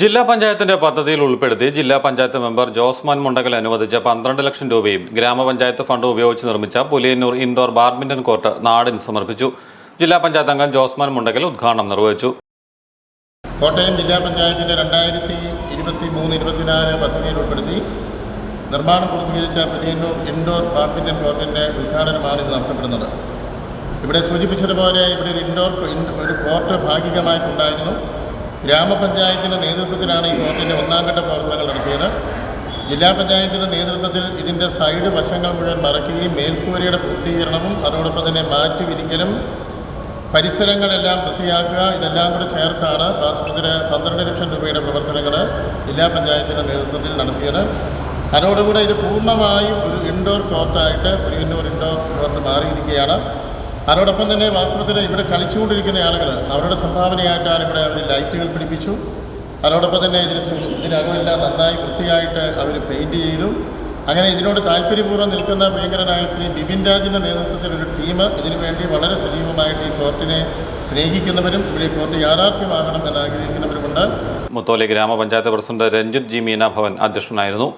ജില്ലാ പഞ്ചായത്തിന്റെ പദ്ധതിയിൽ ഉൾപ്പെടുത്തി ജില്ലാ പഞ്ചായത്ത് മെമ്പർ ജോസ്മാൻ മുണ്ടകൽ അനുവദിച്ച പന്ത്രണ്ട് ലക്ഷം രൂപയും ഗ്രാമപഞ്ചായത്ത് ഫണ്ട് ഉപയോഗിച്ച് നിർമ്മിച്ച പുലിയന്നൂർ ഇൻഡോർ ബാഡ്മിന്റൺ കോർട്ട് നാടിന് സമർപ്പിച്ചു. ജില്ലാ പഞ്ചായത്ത് അംഗം ജോസ്മാൻ മുണ്ടകൽ ഉദ്ഘാടനം നിർവഹിച്ചു. കോട്ടയം ജില്ലാ പഞ്ചായത്തിന്റെ രണ്ടായിരത്തി ഇരുപത്തി മൂന്ന് ഇരുപത്തിനാല് പദ്ധതിയിൽ ഉൾപ്പെടുത്തി നിർമ്മാണം പൂർത്തീകരിച്ച പുലിയന്നൂർ ഇൻഡോർ ബാഡ്മിന്റൺ കോർട്ടിന്റെ ഉദ്ഘാടനമാണ് ഇത് നടത്തപ്പെടുന്നത്. ഇവിടെ സൂചിപ്പിച്ചതുപോലെ ഇവിടെ ഒരു ഇൻഡോർ ഒരു കോർട്ട് ഭാഗികമായിട്ടുണ്ടായിരുന്നു. ഗ്രാമപഞ്ചായത്തിന്റെ നേതൃത്വത്തിലാണ് ഈ കോർട്ടിന്റെ ഒന്നാം ഘട്ട പ്രവർത്തനങ്ങൾ നടത്തിയത്. ജില്ലാ പഞ്ചായത്തിന്റെ നേതൃത്വത്തിൽ ഇതിന്റെ സൈഡ് വശങ്ങൾ മുഴുവൻ മറയ്ക്കുകയും മേൽക്കൂരയുടെ പൂർത്തീകരണവും അതോടൊപ്പം തന്നെ മാറ്റി വിരിക്കലും പരിസരങ്ങളെല്ലാം വൃത്തിയാക്കുക ഇതെല്ലാം കൂടെ ചേർത്താണ് ആസ്പത്രി പന്ത്രണ്ട് ലക്ഷം രൂപയുടെ പ്രവർത്തനങ്ങൾ ജില്ലാ പഞ്ചായത്തിന്റെ നേതൃത്വത്തിൽ നടത്തിയത്. അതോടുകൂടെ ഇത് പൂർണമായും ഒരു ഇൻഡോർ കോർട്ടായിട്ട് ഒരു ഇൻഡോർ ഇൻഡോർ കോർട്ട് മാറിയിരിക്കുകയാണ്. അതോടൊപ്പം തന്നെ വാസ്തവത്തിൽ ഇവിടെ കളിച്ചുകൊണ്ടിരിക്കുന്ന ആളുകൾ അവരുടെ സംഭാവനയായിട്ടാണ് ഇവിടെ അവർ ലൈറ്റുകൾ പിടിപ്പിച്ചു. അതോടൊപ്പം തന്നെ ഇതിന് ഇതിനകമെല്ലാം നന്നായി വൃത്തിയായിട്ട് അവർ പെയിന്റ് ചെയ്തു. അങ്ങനെ ഇതിനോട് താല്പര്യപൂർവം നിൽക്കുന്ന പ്രിയങ്കരനായ ശ്രീ ബിപിൻ രാജിന്റെ നേതൃത്വത്തിലൊരു ടീം ഇതിനുവേണ്ടി വളരെ സജീവമായിട്ട് ഈ കോർട്ടിനെ സ്നേഹിക്കുന്നവരും ഇവിടെ കോർട്ട് യാഥാർത്ഥ്യമാകണം എന്ന് ആഗ്രഹിക്കുന്നവരുമുണ്ട്. മുത്തോലി ഗ്രാമപഞ്ചായത്ത് പ്രസിഡന്റ് രഞ്ജിത് ജി മീന ഭവൻ അധ്യക്ഷനായിരുന്നു.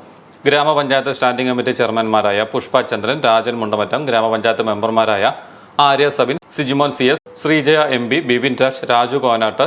ഗ്രാമപഞ്ചായത്ത് സ്റ്റാൻഡിംഗ് കമ്മിറ്റി ചെയർമാൻമാരായ പുഷ്പ ചന്ദ്രൻ രാജൻ മുണ്ടമറ്റം ഗ്രാമപഞ്ചായത്ത് മെമ്പർമാരായ Arya Sabin Sijimon C S Sreejaya M P Bipin Raj Raju Konattu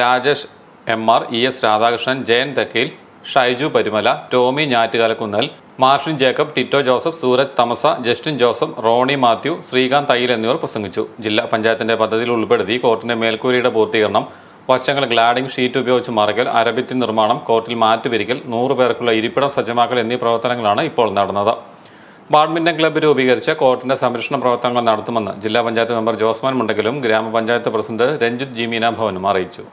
Rajesh M R E S Radhakrishnan Jayan Thekkayil Shaiju Parimala Tomy Njattukalakunnel Marshin Jacob Tito Joseph Sooraj Thamasa Justin Joseph Ronnie Mathew Sreekanth Thayyil എന്നിവർ പ്രസംഗിച്ചു. ജില്ലാ പഞ്ചായത്തിന്റെ പദ്ധതിയിൽ ഉൾപ്പെടുത്തി കോർട്ടിന്റെ മേൽക്കൂരയുടെ പൂർത്തീകരണം വശങ്ങൾ cladding sheet ഉപയോഗിച്ച് മറയ്ക്കൽ അരബിറ്റ് നിർമ്മാണം കോർട്ടിൽ മാറ്റുപിരിക്കൽ നൂറ് പേർക്കുള്ള ഇരിപ്പിടം സജ്ജമാക്കൽ എന്നീ പ്രവർത്തനങ്ങളാണ് ഇപ്പോൾ നടന്നത്. ബാഡ്മിന്റൺ ക്ലബ്ബ് രൂപീകരിച്ച് കോർട്ടിന്റെ സംരക്ഷണ പ്രവർത്തനങ്ങൾ നടത്തുമെന്ന് ജില്ലാ പഞ്ചായത്ത് മെമ്പർ ജോസ്മാൻ മുണ്ടെങ്കിലും ഗ്രാമപഞ്ചായത്ത് പ്രസിഡന്റ് രഞ്ജിത് ജിമീന ഭവനും അറിയിച്ചു.